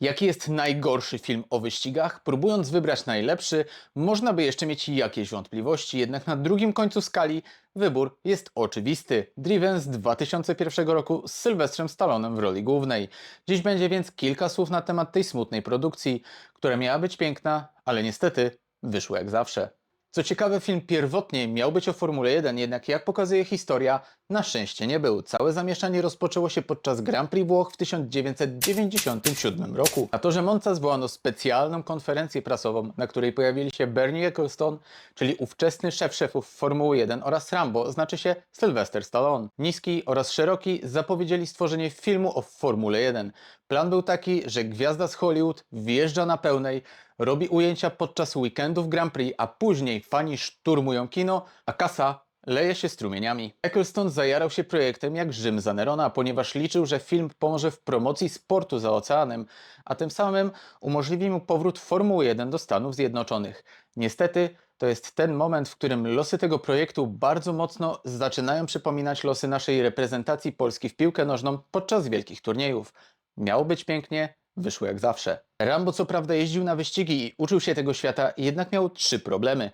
Jaki jest najgorszy film o wyścigach? Próbując wybrać najlepszy, można by jeszcze mieć jakieś wątpliwości, jednak na drugim końcu skali wybór jest oczywisty. Driven z 2001 roku z Sylwestrem Stallonem w roli głównej. Dziś będzie więc kilka słów na temat tej smutnej produkcji, która miała być piękna, ale niestety wyszła jak zawsze. Co ciekawe, film pierwotnie miał być o Formule 1, jednak jak pokazuje historia, na szczęście nie był. Całe zamieszanie rozpoczęło się podczas Grand Prix Włoch w 1997 roku. Na torze Monza zwołano specjalną konferencję prasową, na której pojawili się Bernie Ecclestone, czyli ówczesny szef szefów Formuły 1 oraz Rambo, znaczy się Sylvester Stallone. Niski oraz szeroki zapowiedzieli stworzenie filmu o Formule 1. Plan był taki, że gwiazda z Hollywood wjeżdża na pełnej, robi ujęcia podczas weekendów Grand Prix, a później fani szturmują kino, a kasa leje się strumieniami. Ecclestone zajarał się projektem jak Rzym za Nerona, ponieważ liczył, że film pomoże w promocji sportu za oceanem, a tym samym umożliwi mu powrót Formuły 1 do Stanów Zjednoczonych. Niestety, to jest ten moment, w którym losy tego projektu bardzo mocno zaczynają przypominać losy naszej reprezentacji Polski w piłkę nożną podczas wielkich turniejów. Miało być pięknie, wyszło jak zawsze. Rambo co prawda jeździł na wyścigi i uczył się tego świata, jednak miał trzy problemy.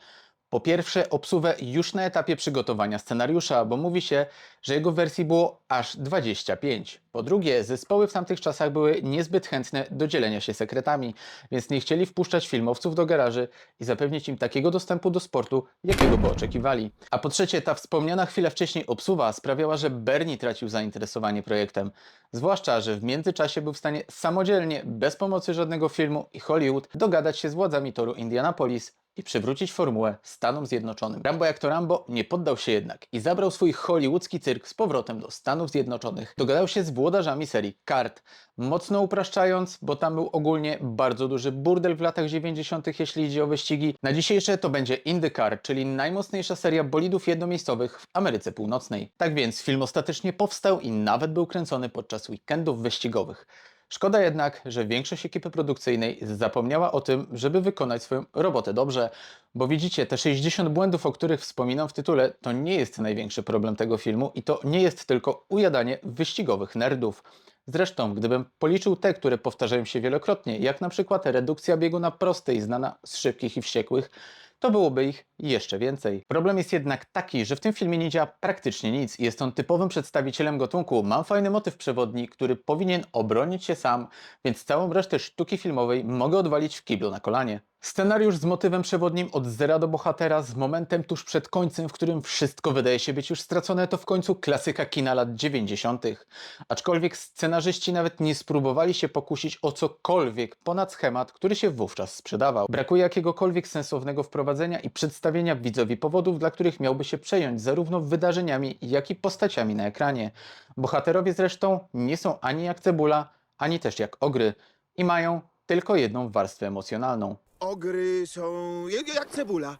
Po pierwsze, obsuwę już na etapie przygotowania scenariusza, bo mówi się, że jego wersji było aż 25. Po drugie, zespoły w tamtych czasach były niezbyt chętne do dzielenia się sekretami, więc nie chcieli wpuszczać filmowców do garaży i zapewnić im takiego dostępu do sportu, jakiego by oczekiwali. A po trzecie, ta wspomniana chwilę wcześniej obsuwa sprawiała, że Bernie tracił zainteresowanie projektem. Zwłaszcza, że w międzyczasie był w stanie samodzielnie, bez pomocy żadnego filmu i Hollywood, dogadać się z władzami toru Indianapolis i przywrócić formułę Stanom Zjednoczonym. Rambo jak to Rambo nie poddał się jednak i zabrał swój hollywoodzki cyrk z powrotem do Stanów Zjednoczonych. Dogadał się z włodarzami serii kart, mocno upraszczając, bo tam był ogólnie bardzo duży burdel w latach 90., jeśli idzie o wyścigi. Na dzisiejsze to będzie IndyCar, czyli najmocniejsza seria bolidów jednomiejscowych w Ameryce Północnej. Tak więc film ostatecznie powstał i nawet był kręcony podczas weekendów wyścigowych. Szkoda jednak, że większość ekipy produkcyjnej zapomniała o tym, żeby wykonać swoją robotę dobrze, bo widzicie, te 60 błędów, o których wspominam w tytule, to nie jest największy problem tego filmu i to nie jest tylko ujadanie wyścigowych nerdów. Zresztą, gdybym policzył te, które powtarzają się wielokrotnie, jak na przykład redukcja biegu na prostej, znana z szybkich i wściekłych, to byłoby ich jeszcze więcej. Problem jest jednak taki, że w tym filmie nie działa praktycznie nic i jest on typowym przedstawicielem gatunku. Mam fajny motyw przewodni, który powinien obronić się sam, więc całą resztę sztuki filmowej mogę odwalić w kiblu na kolanie. Scenariusz z motywem przewodnim od zera do bohatera, z momentem tuż przed końcem, w którym wszystko wydaje się być już stracone, to w końcu klasyka kina lat 90. Aczkolwiek scenarzyści nawet nie spróbowali się pokusić o cokolwiek ponad schemat, który się wówczas sprzedawał. Brakuje jakiegokolwiek sensownego wprowadzenia i przedstawienia widzowi powodów, dla których miałby się przejąć zarówno wydarzeniami, jak i postaciami na ekranie. Bohaterowie zresztą nie są ani jak cebula, ani też jak ogry i mają tylko jedną warstwę emocjonalną. Ogry są jak jak cebula.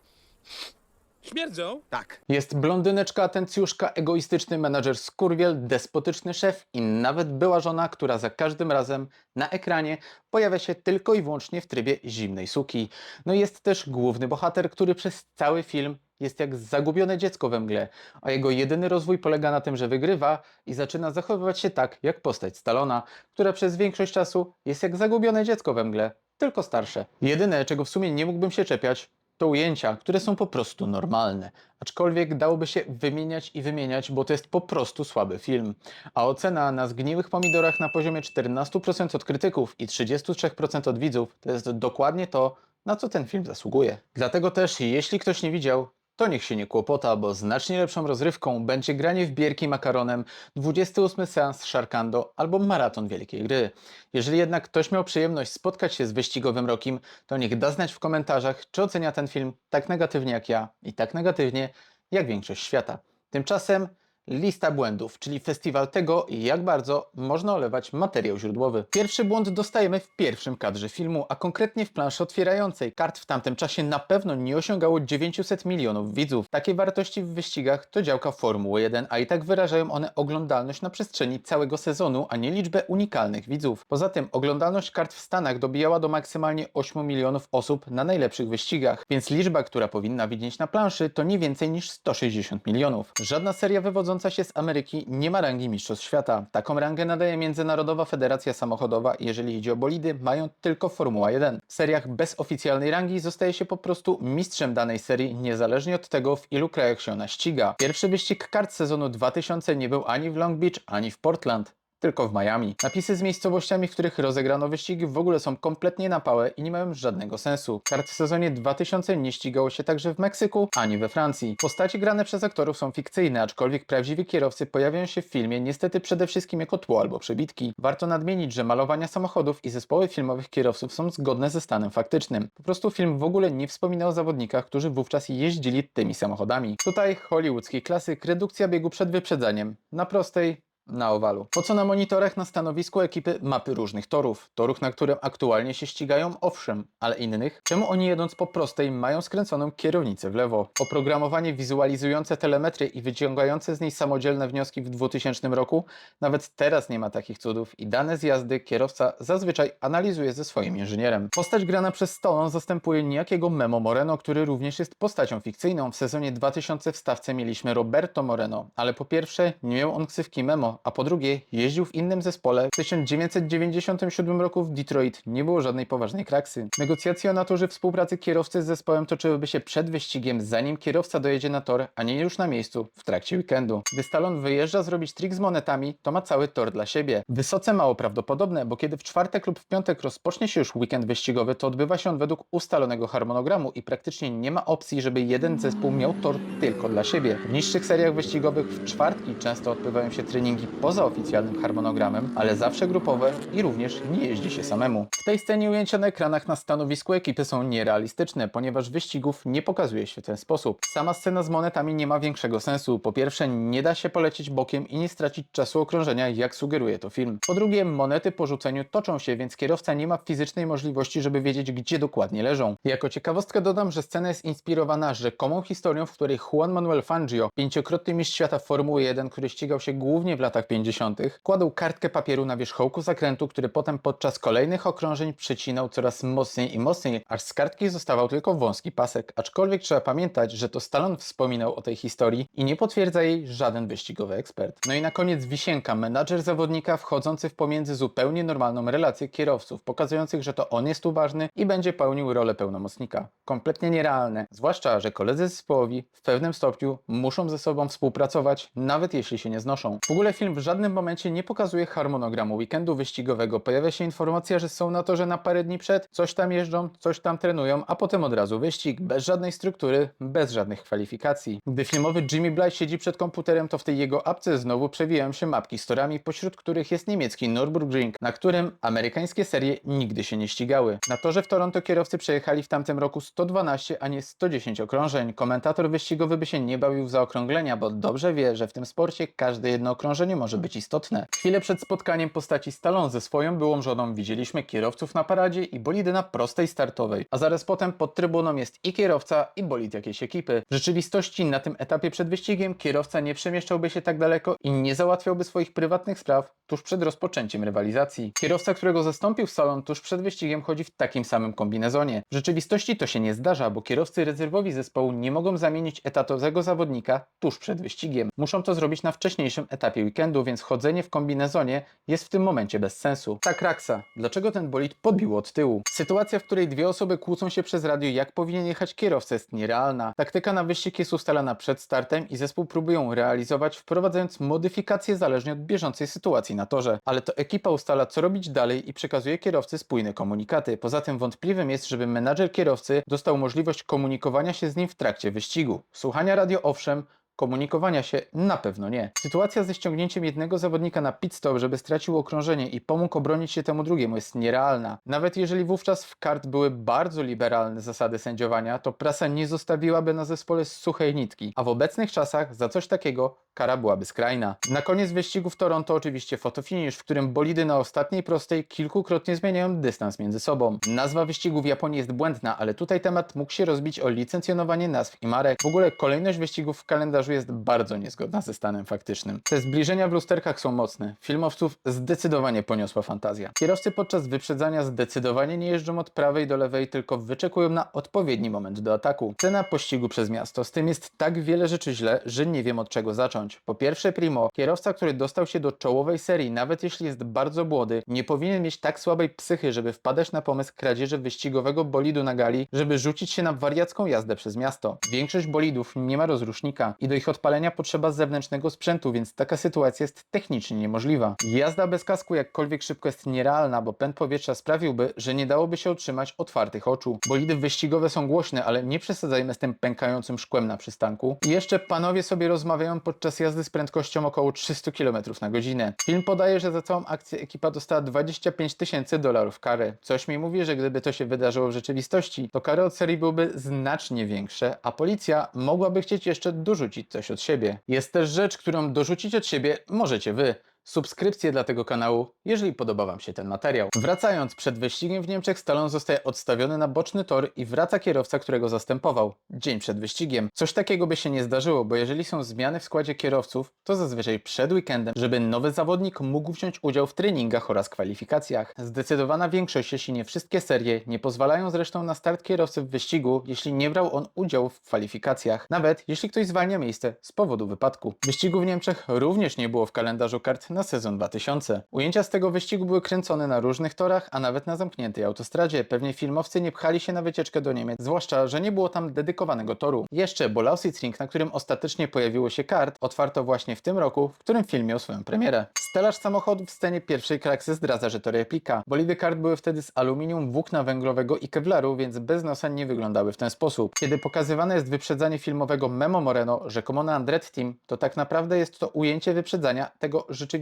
Śmierdzą? Tak. Jest blondyneczka, atencjuszka, egoistyczny menadżer skurwiel, despotyczny szef i nawet była żona, która za każdym razem na ekranie pojawia się tylko i wyłącznie w trybie zimnej suki. No i jest też główny bohater, który przez cały film jest jak zagubione dziecko we mgle, a jego jedyny rozwój polega na tym, że wygrywa i zaczyna zachowywać się tak, jak postać Stalona, która przez większość czasu jest jak zagubione dziecko we mgle, tylko starsze. Jedyne, czego w sumie nie mógłbym się czepiać, to ujęcia, które są po prostu normalne. Aczkolwiek dałoby się wymieniać i wymieniać, bo to jest po prostu słaby film. A ocena na zgniłych pomidorach na poziomie 14% od krytyków i 33% od widzów to jest dokładnie to, na co ten film zasługuje. Dlatego też, jeśli ktoś nie widział, to niech się nie kłopota, bo znacznie lepszą rozrywką będzie granie w bierki makaronem, 28 seans Sharkando albo maraton wielkiej gry. Jeżeli jednak ktoś miał przyjemność spotkać się z wyścigowym rokiem, to niech da znać w komentarzach, czy ocenia ten film tak negatywnie jak ja i tak negatywnie jak większość świata. Tymczasem lista błędów, czyli festiwal tego, jak bardzo można olewać materiał źródłowy. Pierwszy błąd dostajemy w pierwszym kadrze filmu, a konkretnie w planszy otwierającej. Kart w tamtym czasie na pewno nie osiągało 900 milionów widzów. Takie wartości w wyścigach to działka Formuły 1, a i tak wyrażają one oglądalność na przestrzeni całego sezonu, a nie liczbę unikalnych widzów. Poza tym oglądalność kart w Stanach dobijała do maksymalnie 8 milionów osób na najlepszych wyścigach, więc liczba, która powinna widnieć na planszy to nie więcej niż 160 milionów. Żadna seria wywodząca wywodząca się z Ameryki nie ma rangi Mistrzostw Świata. Taką rangę nadaje Międzynarodowa Federacja Samochodowa, jeżeli idzie o bolidy, mają tylko Formuła 1. W seriach bez oficjalnej rangi zostaje się po prostu mistrzem danej serii, niezależnie od tego, w ilu krajach się ona ściga. Pierwszy wyścig kart sezonu 2000 nie był ani w Long Beach, ani w Portland tylko w Miami. Napisy z miejscowościami, w których rozegrano wyścigi w ogóle są kompletnie na pałę i nie mają żadnego sensu. Kart w sezonie 2000 nie ścigało się także w Meksyku ani we Francji. Postacie grane przez aktorów są fikcyjne, aczkolwiek prawdziwi kierowcy pojawiają się w filmie niestety przede wszystkim jako tło albo przebitki. Warto nadmienić, że malowania samochodów i zespoły filmowych kierowców są zgodne ze stanem faktycznym. Po prostu film w ogóle nie wspominał o zawodnikach, którzy wówczas jeździli tymi samochodami. Tutaj hollywoodzki klasyk, redukcja biegu przed wyprzedzeniem. Na prostej, na owalu. Po co na monitorach na stanowisku ekipy mapy różnych torów? Torów, na którym aktualnie się ścigają, owszem, ale innych? Czemu oni jedąc po prostej mają skręconą kierownicę w lewo? Oprogramowanie wizualizujące telemetrię i wyciągające z niej samodzielne wnioski w 2000 roku? Nawet teraz nie ma takich cudów i dane z jazdy kierowca zazwyczaj analizuje ze swoim inżynierem. Postać grana przez Stallone zastępuje niejakiego Memo Moreno, który również jest postacią fikcyjną. W sezonie 2000 w stawce mieliśmy Roberto Moreno, ale po pierwsze nie miał on ksywki Memo, a po drugie jeździł w innym zespole. W 1997 roku w Detroit nie było żadnej poważnej kraksy. Negocjacje o naturze współpracy kierowcy z zespołem toczyłyby się przed wyścigiem, zanim kierowca dojedzie na tor, a nie już na miejscu w trakcie weekendu. Gdy Stallone wyjeżdża zrobić trik z monetami, to ma cały tor dla siebie. Wysoce mało prawdopodobne, bo kiedy w czwartek lub w piątek rozpocznie się już weekend wyścigowy, to odbywa się on według ustalonego harmonogramu i praktycznie nie ma opcji, żeby jeden zespół miał tor tylko dla siebie. W niższych seriach wyścigowych w czwartki często odbywają się treningi poza oficjalnym harmonogramem, ale zawsze grupowe i również nie jeździ się samemu. W tej scenie ujęcia na ekranach na stanowisku ekipy są nierealistyczne, ponieważ wyścigów nie pokazuje się w ten sposób. Sama scena z monetami nie ma większego sensu. Po pierwsze, nie da się polecieć bokiem i nie stracić czasu okrążenia, jak sugeruje to film. Po drugie, monety po rzuceniu toczą się, więc kierowca nie ma fizycznej możliwości, żeby wiedzieć, gdzie dokładnie leżą. Jako ciekawostkę dodam, że scena jest inspirowana rzekomą historią, w której Juan Manuel Fangio, pięciokrotny mistrz świata Formuły 1, który ścigał się głównie w latach 50., kładł kartkę papieru na wierzchołku zakrętu, który potem podczas kolejnych okrążeń przycinał coraz mocniej i mocniej, aż z kartki zostawał tylko wąski pasek. Aczkolwiek trzeba pamiętać, że to Stallone wspominał o tej historii i nie potwierdza jej żaden wyścigowy ekspert. No i na koniec wisienka, menadżer zawodnika wchodzący w pomiędzy zupełnie normalną relację kierowców, pokazujących, że to on jest tu ważny i będzie pełnił rolę pełnomocnika. Kompletnie nierealne, zwłaszcza, że koledzy zespołowi w pewnym stopniu muszą ze sobą współpracować, nawet jeśli się nie znoszą. W ogóle film w żadnym momencie nie pokazuje harmonogramu weekendu wyścigowego. Pojawia się informacja, że są na torze na parę dni przed, coś tam jeżdżą, coś tam trenują, a potem od razu wyścig, bez żadnej struktury, bez żadnych kwalifikacji. Gdy filmowy Jimmy Bly siedzi przed komputerem, to w tej jego apce znowu przewijają się mapki z torami, pośród których jest niemiecki Nürburgring, na którym amerykańskie serie nigdy się nie ścigały. Na torze w Toronto kierowcy przejechali w tamtym roku 112, a nie 110 okrążeń. Komentator wyścigowy by się nie bawił w zaokrąglenia, bo dobrze wie, że w tym sporcie każde jedno okrążenie może być istotne. Chwilę przed spotkaniem postaci Stallone ze swoją byłą żoną widzieliśmy kierowców na paradzie i bolidy na prostej startowej, a zaraz potem pod trybuną jest i kierowca, i bolid jakiejś ekipy. W rzeczywistości na tym etapie przed wyścigiem kierowca nie przemieszczałby się tak daleko i nie załatwiałby swoich prywatnych spraw tuż przed rozpoczęciem rywalizacji. Kierowca, którego zastąpił w salon tuż przed wyścigiem chodzi w takim samym kombinezonie. W rzeczywistości to się nie zdarza, bo kierowcy rezerwowi zespołu nie mogą zamienić etatowego zawodnika tuż przed wyścigiem. Muszą to zrobić na wcześniejszym etapie weekendu, więc chodzenie w kombinezonie jest w tym momencie bez sensu. Tak, Raksa, dlaczego ten bolid podbił od tyłu? Sytuacja, w której dwie osoby kłócą się przez radio, jak powinien jechać kierowca, jest nierealna. Taktyka na wyścig jest ustalana przed startem i zespół próbują realizować, wprowadzając modyfikacje zależnie od bieżącej sytuacji na torze. Ale to ekipa ustala, co robić dalej i przekazuje kierowcy spójne komunikaty. Poza tym wątpliwym jest, żeby menadżer kierowcy dostał możliwość komunikowania się z nim w trakcie wyścigu. Słuchania radio owszem, Komunikowania się na pewno nie. Sytuacja ze ściągnięciem jednego zawodnika na pit stop, żeby stracił okrążenie i pomógł obronić się temu drugiemu jest nierealna. Nawet jeżeli wówczas w kart były bardzo liberalne zasady sędziowania, to prasa nie zostawiłaby na zespole suchej nitki, a w obecnych czasach za coś takiego kara byłaby skrajna. Na koniec wyścigu w Toronto oczywiście fotofinish, w którym bolidy na ostatniej prostej kilkukrotnie zmieniają dystans między sobą. Nazwa wyścigu w Japonii jest błędna, ale tutaj temat mógł się rozbić o licencjonowanie nazw i marek. W ogóle kolejność wyścigów w kalendarzu jest bardzo niezgodna ze stanem faktycznym. Te zbliżenia w lusterkach są mocne. Filmowców zdecydowanie poniosła fantazja. Kierowcy podczas wyprzedzania zdecydowanie nie jeżdżą od prawej do lewej, tylko wyczekują na odpowiedni moment do ataku. Cena pościgu przez miasto. Z tym jest tak wiele rzeczy źle, że nie wiem od czego zacząć. Po pierwsze, Primo, kierowca, który dostał się do czołowej serii, nawet jeśli jest bardzo młody, nie powinien mieć tak słabej psychy, żeby wpadać na pomysł kradzieży wyścigowego bolidu na gali, żeby rzucić się na wariacką jazdę przez miasto. Większość bolidów nie ma rozrusznika i do ich odpalenia potrzeba zewnętrznego sprzętu, więc taka sytuacja jest technicznie niemożliwa. Jazda bez kasku jakkolwiek szybko jest nierealna, bo pęd powietrza sprawiłby, że nie dałoby się utrzymać otwartych oczu. Bolidy wyścigowe są głośne, ale nie przesadzajmy z tym pękającym szkłem na przystanku. I jeszcze panowie sobie rozmawiają podczas jazdy z prędkością około 300 km na godzinę. Film podaje, że za całą akcję ekipa dostała 25 tysięcy dolarów kary. Coś mi mówi, że gdyby to się wydarzyło w rzeczywistości, to kary od serii byłyby znacznie większe, a policja mogłaby chcieć jeszcze dorzucić coś od siebie. Jest też rzecz, którą dorzucić od siebie możecie wy. Subskrypcję dla tego kanału, jeżeli podoba Wam się ten materiał. Wracając, przed wyścigiem w Niemczech Stallone zostaje odstawiony na boczny tor i wraca kierowca, którego zastępował. Dzień przed wyścigiem. Coś takiego by się nie zdarzyło, bo jeżeli są zmiany w składzie kierowców, to zazwyczaj przed weekendem, żeby nowy zawodnik mógł wziąć udział w treningach oraz kwalifikacjach. Zdecydowana większość, jeśli nie wszystkie serie, nie pozwalają zresztą na start kierowcy w wyścigu, jeśli nie brał on udziału w kwalifikacjach. Nawet jeśli ktoś zwalnia miejsce z powodu wypadku. Wyścigu w Niemczech również nie było w kalendarzu kart na sezon 2000. Ujęcia z tego wyścigu były kręcone na różnych torach, a nawet na zamkniętej autostradzie. Pewnie filmowcy nie pchali się na wycieczkę do Niemiec, zwłaszcza, że nie było tam dedykowanego toru. Jeszcze Bolausitzring, na którym ostatecznie pojawiło się kart, otwarto właśnie w tym roku, w którym film miał swoją premierę. Stelaż samochodów w scenie pierwszej kraksy zdradza, że to replika. Bolidy kart były wtedy z aluminium, włókna węglowego i kevlaru, więc bez nosa nie wyglądały w ten sposób. Kiedy pokazywane jest wyprzedzanie filmowego Memo Moreno, rzekomo na Andretti Team, to tak naprawdę jest to ujęcie wyprzedzania tego rzeczywistego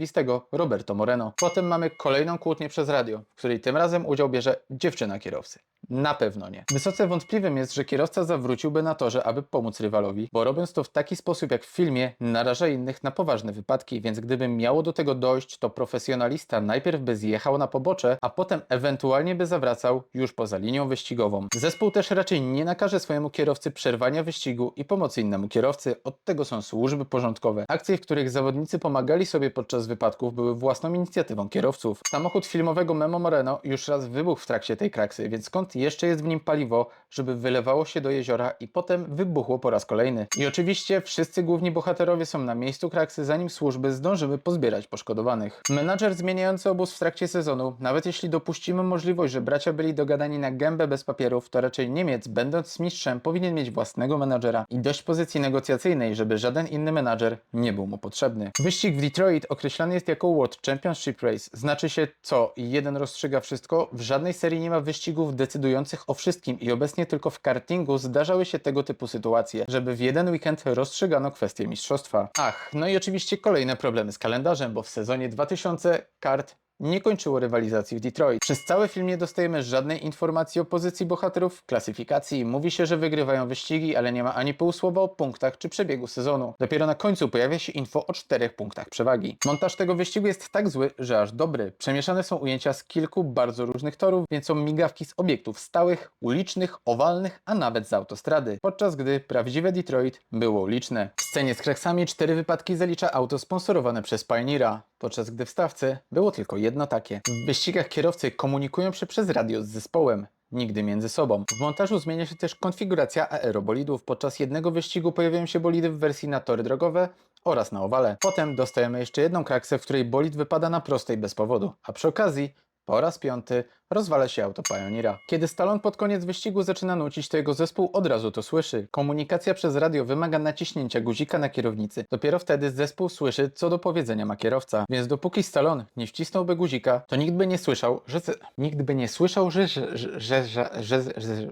Roberto Moreno. Potem mamy kolejną kłótnię przez radio, w której tym razem udział bierze dziewczyna kierowcy. Na pewno nie. Wysoce wątpliwym jest, że kierowca zawróciłby na torze, aby pomóc rywalowi, bo robiąc to w taki sposób jak w filmie, naraża innych na poważne wypadki, więc gdyby miało do tego dojść, to profesjonalista najpierw by zjechał na pobocze, a potem ewentualnie by zawracał już poza linią wyścigową. Zespół też raczej nie nakaże swojemu kierowcy przerwania wyścigu i pomocy innemu kierowcy, od tego są służby porządkowe. Akcje, w których zawodnicy pomagali sobie podczas wypadków, były własną inicjatywą kierowców. Samochód filmowego Memo Moreno już raz wybuchł w trakcie tej kraksy, więc skąd jeszcze jest w nim paliwo, żeby wylewało się do jeziora i potem wybuchło po raz kolejny. I oczywiście wszyscy główni bohaterowie są na miejscu kraksy, zanim służby zdążyły pozbierać poszkodowanych. Menadżer zmieniający obóz w trakcie sezonu, nawet jeśli dopuścimy możliwość, że bracia byli dogadani na gębę bez papierów, to raczej Niemiec, będąc mistrzem, powinien mieć własnego menadżera i dość pozycji negocjacyjnej, żeby żaden inny menadżer nie był mu potrzebny. Wyścig w Detroit określany jest jako World Championship Race. Znaczy się co? Jeden rozstrzyga wszystko? W żadnej serii nie ma wyścigów decydujących o wszystkim i obecnie tylko w kartingu zdarzały się tego typu sytuacje, żeby w jeden weekend rozstrzygano kwestię mistrzostwa. Ach, no i oczywiście kolejne problemy z kalendarzem, bo w sezonie 2000 kart nie kończyło rywalizacji w Detroit. Przez cały film nie dostajemy żadnej informacji o pozycji bohaterów klasyfikacji. Mówi się, że wygrywają wyścigi, ale nie ma ani pół słowa o punktach czy przebiegu sezonu. Dopiero na końcu pojawia się info o czterech punktach przewagi. Montaż tego wyścigu jest tak zły, że aż dobry. Przemieszane są ujęcia z kilku bardzo różnych torów, więc są migawki z obiektów stałych, ulicznych, owalnych, a nawet z autostrady. Podczas gdy prawdziwe Detroit było uliczne. W scenie z kreksami cztery wypadki zalicza auto sponsorowane przez Pioneera, podczas gdy w stawce było tylko jedno takie. W wyścigach kierowcy komunikują się przez radio z zespołem. Nigdy między sobą. W montażu zmienia się też konfiguracja aerobolidów. Podczas jednego wyścigu pojawiają się bolidy w wersji na tory drogowe oraz na owale. Potem dostajemy jeszcze jedną kraksę, w której bolid wypada na prostej bez powodu. A przy okazji po raz piąty rozwala się auto Pioneera. Kiedy Stallone pod koniec wyścigu zaczyna nucić, to jego zespół od razu to słyszy. Komunikacja przez radio wymaga naciśnięcia guzika na kierownicy. Dopiero wtedy zespół słyszy, co do powiedzenia ma kierowca. Więc dopóki Stallone nie wcisnąłby guzika, to nikt by nie słyszał, że... Nikt by nie słyszał, że... że... że... że... że...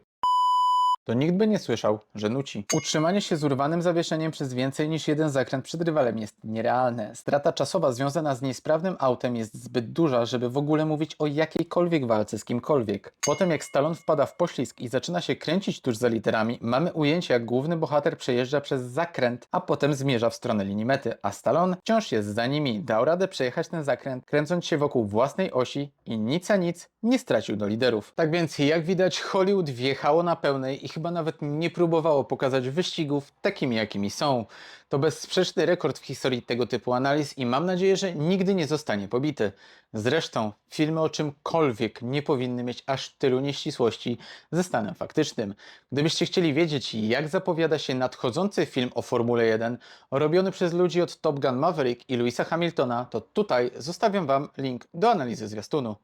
to nikt by nie słyszał, że nuci. Utrzymanie się z urwanym zawieszeniem przez więcej niż jeden zakręt przed rywalem jest nierealne. Strata czasowa związana z niesprawnym autem jest zbyt duża, żeby w ogóle mówić o jakiejkolwiek walce z kimkolwiek. Potem jak Stallone wpada w poślizg i zaczyna się kręcić tuż za literami, mamy ujęcie jak główny bohater przejeżdża przez zakręt, a potem zmierza w stronę linii mety, a Stallone wciąż jest za nimi. Dał radę przejechać ten zakręt, kręcąc się wokół własnej osi i nic a nic nie stracił do liderów. Tak więc jak widać Hollywood wjechało na pełnej i chyba chyba nawet nie próbowało pokazać wyścigów takimi, jakimi są. To bezsprzeczny rekord w historii tego typu analiz i mam nadzieję, że nigdy nie zostanie pobity. Zresztą filmy o czymkolwiek nie powinny mieć aż tylu nieścisłości ze stanem faktycznym. Gdybyście chcieli wiedzieć, jak zapowiada się nadchodzący film o Formule 1, robiony przez ludzi od Top Gun Maverick i Louisa Hamiltona, to tutaj zostawiam Wam link do analizy zwiastunu.